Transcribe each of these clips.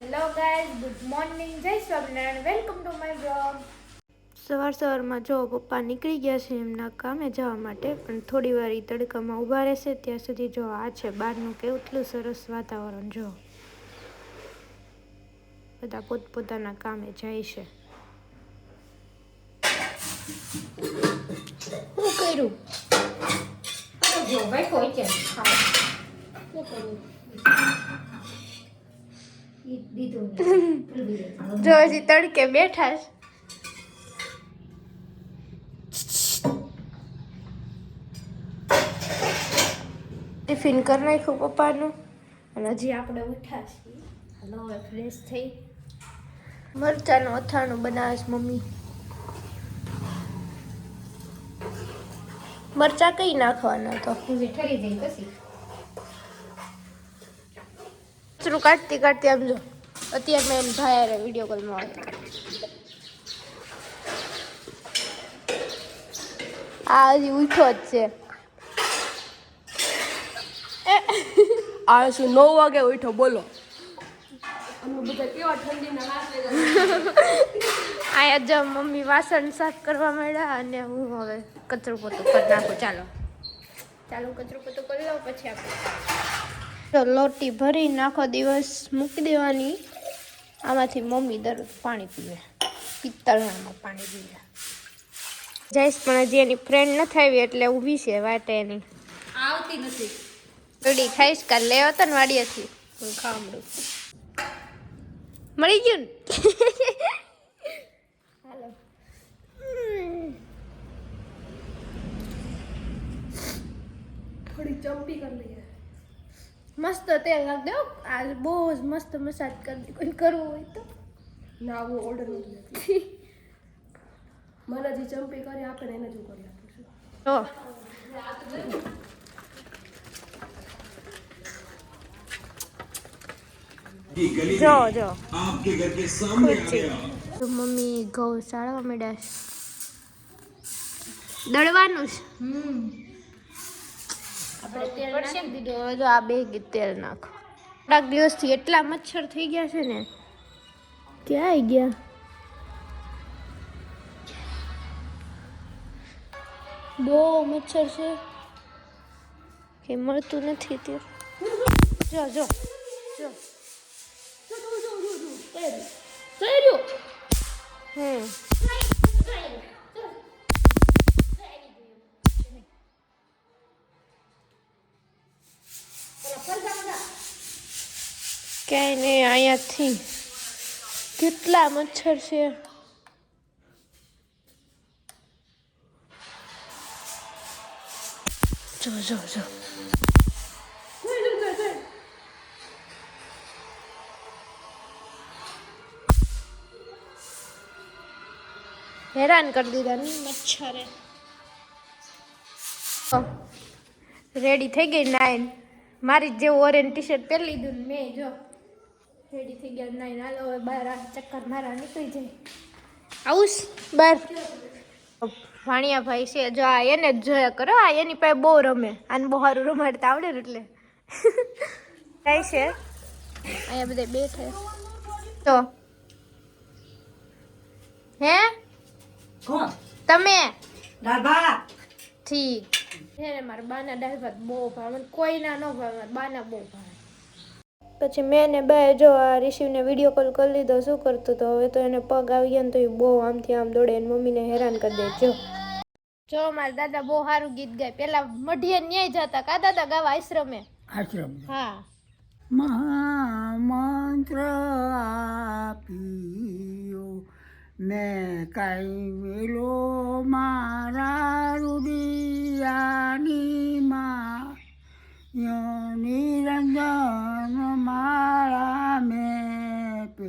Hello guys good morning જય Swaminarayan welcome to my blog સવાર સવારમાં જો પપ્પા નીકળી ગયા છે એમના કામે જવા માટે પણ થોડી વાર તડકામાં ઊભા રહેશે ત્યાં સુધી જો આ છે બહારનું કેટલું સરસ વાતાવરણ જો. બધા પોતપોતાના કામે જાય છે. શું કર્યું? ભાઈ કોઈ દીધું જો હજી તડકે બેઠા છે. ટિફિન કરી નાખ્યું પપ્પાનું. અને હજી આપણે ઉઠ્યા છીએ. હલો હવે ફ્રેશ થઈ. મરચાનું અથાણું બનાવે છે મમ્મી. મરચા કઈ નાખવાના તો? ઠરી જાય પછી. કચરું કાઢતી કાઢતી આમ જો અત્યારે મેં એમ ભાઈ હારે વીડિયો કોલમાં વાત આ હજી ઉઠો જ છે. આ શું નવ વાગે ઉઠો બોલો. અહીંયા જો મમ્મી વાસણ સાફ કરવા માંડ્યા અને હું હવે કચરો પોતો કરી નાખું. ચાલો. ચાલો કચરો પોતો કરી લઉં પછી આપણે લોટી ભરીને આખો દિવસ મૂકી દેવાની. આમાંથી મમ્મી દરરોજ પાણી પીવે. પિત્તળમાં પાણી પીવે. જઈશ પણ હજી એની ફ્રેન્ડ નથી આવી એટલે ઊભી છે વાટે એની. આવતી નથી. કડી ખાઈશ કાલ લેવા તો ને વાડીએથી હું ખામડું. મળી ગયું હાલો. થોડી ચંપી કરી લઈએ. મસ્ત તેલ નાખ દો આ બહુ જ મસ્ત મસાજ કરી દે કોઈ કરવું હોય તો. ના હું ઓર્ડર નથી મને જે ચંપી કરી આપણે ને એને જ હું કરી આપું છું. તો. મમ્મી ઘઉં સાળવા માંડ્યા દળવાનું છે. દીધું. હવે જો આ બે તેલ નાખો. થોડાક દિવસથી એટલા મચ્છર થઈ ગયા છે ને ક્યાં ગયા? બહુ મચ્છર છે. કે મળતું નથી તે જો જો જો. હમ. ક્યાંય નહીં, અહીંયાથી. કેટલા મચ્છર છે. જો જો જો. હેરાન કરી દીધા ને મચ્છરે. રેડી થઈ ગઈ નાઈન મારી જેવું ઓરેન્જ ટી શર્ટ પહેરી લીધું મેં, જો. રેડી થઈ ગયા. નાઈ ના લો બહાર આ ચક્કર મારા નીકળી જાય. આવું બહાર. ભાણિયા ભાઈ છે. જો આ એને જ જોયા કરો. આ એની પાસે બહુ રમે. આને બહુ સારું રમાડતા આવડે ને એટલે. થાય છે? અહીંયા બધા બેઠે તો? હે? તમે? ઠીક હે મારા બાના દાળ ભાત બહુ ભાવે. મને કોઈના ન ભાવે. મારા બાના બહુ ભાવે. પછી મેં ને બે જો આ રિશિવને વીડિયો કોલ કરી લીધો શું કરતો તો? હવે તો એને પગ આવી ગયા ને તો એ બહુ આમથી આમ દોડે એને મમ્મીને હેરાન કરી દે. જો. જો મારા દાદા બહુ સારું ગીત ગાય. પેલા મઢીએ ન્યાય જતા કા દાદા ગાવા આશ્રમે? આશ્રમ. હા. મહામંત્ર આપ્યો. મેં કાંઈ વેલો મારા રૂડિયાની માં નિરંજન માળા મેં પે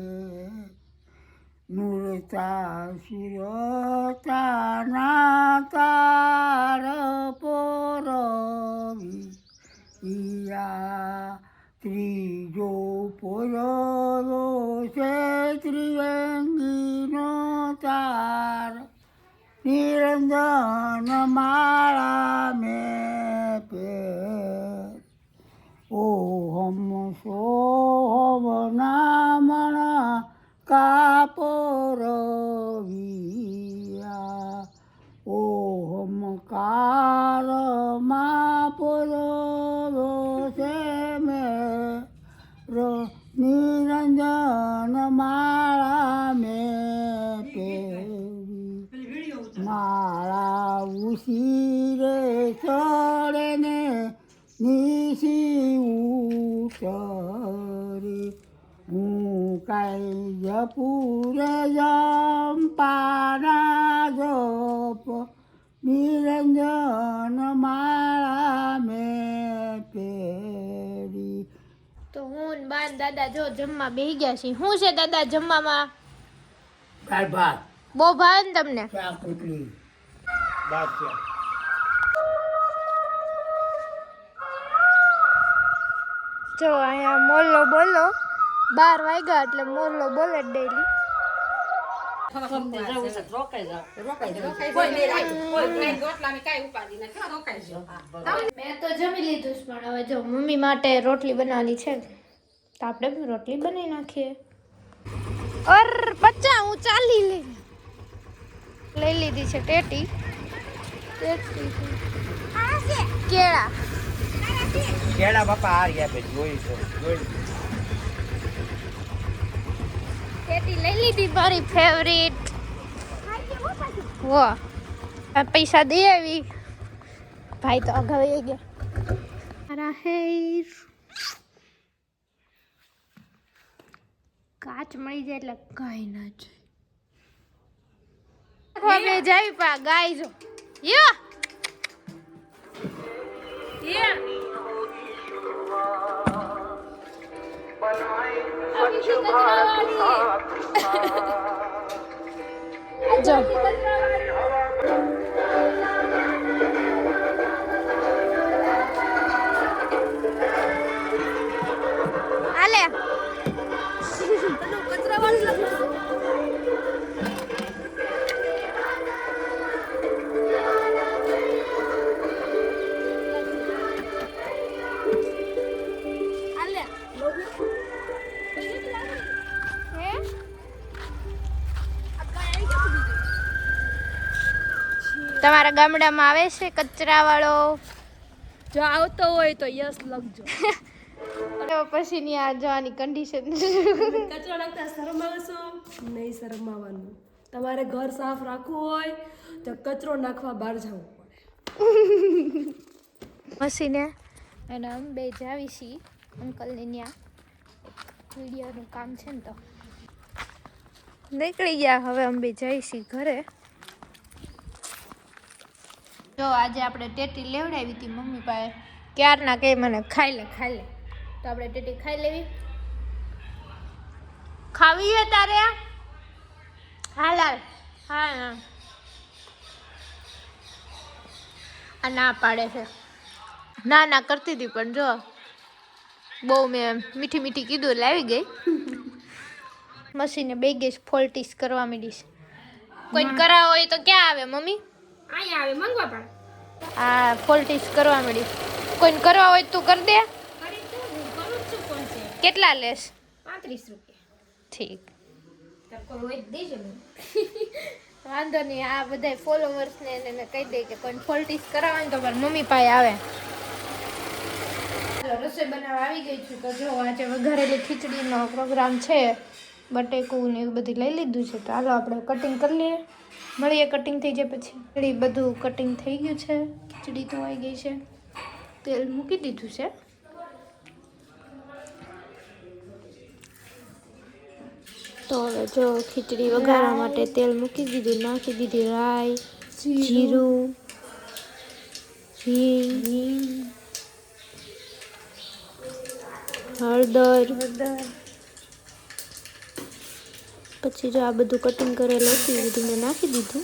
નૂરતા સુરતા નાતાર પોરવી. ઈયા ત્રીજો પોયરો છે ત્રિવેંગીનો તાર. નિરંજન માળા ઓમ શોભનામણ કાપરવિયા. ઓહમ કારમા પુરો કાંઈ જપુરે જંપાના જપ નિરંજન માળા મેં પહેરી તો હું ને બા દાદા જો જમવા બેહી ગયા છીએ. શું છે દાદા જમવામાં? દાળ ભાત. બહુ ભાવે ને તમને? શાક રોટલી. દાળ છે જો અહીંયા મોલ્લો બોલો. બાર વાગ્યા એટલે મોરલો બોલે ડેલી. મેં તો જમી લીધું પણ હવે જો મમ્મી માટે રોટલી બનાવવાની છે તો આપણે રોટલી બનાવી નાખીએ અર બચ્ચા હું ચાલી લઈ લઈ લીધી છે ટેટી ટેટી કેળા કેળા બાપા જોઈ જોઈ ટેટી લઈ લીધી મારી ફેવરિટ વો પૈસા દે આવી. ભાઈ તો અગાઉ ગયા. મારા હેર. કાચ મળી જાય એટલે કઈ ના જાય. અમે જઈ પા ગાય જો. યો. જો जाओ તમારા ગામડામાં આવે છે કચરા વાળો જો આવતો હોય તો યસ લખજો. પછી ની આ જવાની કન્ડિશન કચરો નાખતા શરમાવશો? નહીં શરમાવાનું. તમારે ઘર સાફ રાખવું હોય તો કચરો નાખવા બહાર જવું પડે. મસીને અને અમે બે જાવી છીએ અંકલને ત્યાં વિડીયોનું કામ છે ને તો. નીકળી ગયા હવે અમે બે જઈશી ઘરે. જો આજે આપણે ટેટી લેવડાવી હતી મમ્મી પાસે. ક્યારના કે મને ખાઈ લે ખાઈ લે. તો આપણે ટેટી ખાઈ લેવી. ખાવી છે તારે? હાલ હાલ હા આ ના પાડે છે. ના ના કરતી હતી પણ જો. બહુ મેં મીઠી મીઠી કીધું આવી ગઈ. મશીને બે ગેસ ફોલ્ટીસ કરવા માંડીશ. કોઈ કરાવો હોય તો ક્યાં આવે મમ્મી? અહીંયા આવે મંગવા પણ. આ ફોલ્ટીસ કરવા મળી કોઈને કરવા હોય તો કરી દે. કેટલા લેસ પાંત્રીસ રૂપિયા. ઠીક. વાંધો નહીં આ બધા ફોલોવર્સને એને કહી દે કે કોઈ ફોલ્ટીસ કરાવવાની તો મારી મમ્મી પાસે આવે. ચાલો, રસોઈ બનાવવા આવી ગઈ છું તો જો આજે વઘારેલી ખીચડીનો પ્રોગ્રામ છે. બટેકું ને એવું બધું લઈ લીધું છે. તો હાલો આપણે કટિંગ કરી લઈએ. મળીએ કટિંગ થઈ જાય પછી. ખીચડી બધું કટિંગ થઈ ગયું છે. ખીચડી તો આવી ગઈ છે. તેલ મૂકી દીધું છે. તો હવે જો ખીચડી વઘારવા માટે તેલ મૂકી દીધું. નાખી દીધી રાઈ જીરું. હિંગ હળદર. પછી જો આ બધું કટિંગ કરેલું હતું, એ બધું મેં નાખી દીધું.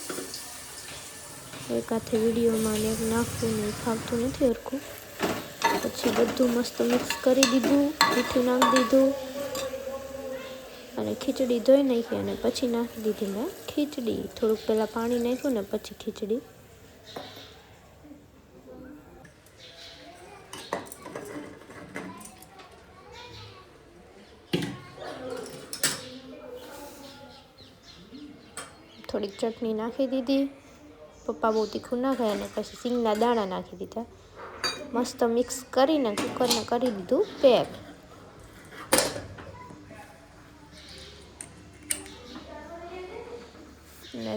એક હાથે વિડીયોમાં ને નાખવું ને ફાવતું નથી હરખું. પછી બધું મસ્ત મિક્સ કરી દીધું, મીઠું નાખી દીધું. અને ખીચડી ધોઈ નાખી અને પછી નાખી દીધી મેં ખીચડી. થોડુંક પહેલાં પાણી નાખ્યું ને પછી ખીચડી થોડીક ચટણી નાખી દીધી. પપ્પા બહુ તીખું ના ખાય અને પછી સિંગના દાણા નાખી દીધા. મસ્ત મિક્સ કરીને કુકરને કરી દીધું પેક ને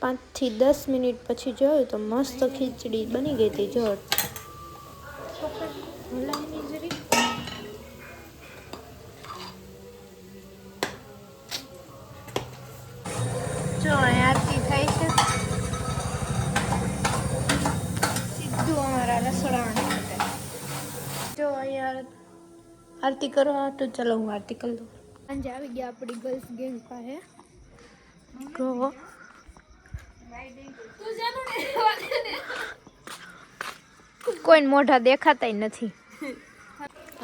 પાંચથી દસ મિનિટ પછી જોયું તો મસ્ત ખીચડી બની ગઈ હતી જો આરતી કરવા તો ચાલો હું આરતી કરી દઉં. સાંજે આવી ગયા આપણી ગર્લ્સ ગેંગ પાસે. તો કોઈ મોઢા દેખાતા નથી.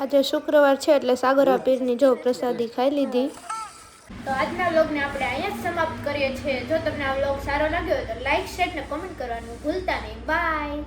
આજે શુક્રવાર છે એટલે સાગરા પીરની જો પ્રસાદી ખાઈ લીધી. તો આજના વ્લોગને આપણે અહીંયા જ સમાપ્ત કરીએ છીએ. જો તમને આ વ્લોગ સારો લાગ્યો હોય તો લાઈક શેર ને કમેન્ટ કરવાનું ભૂલતા નહીં. બાય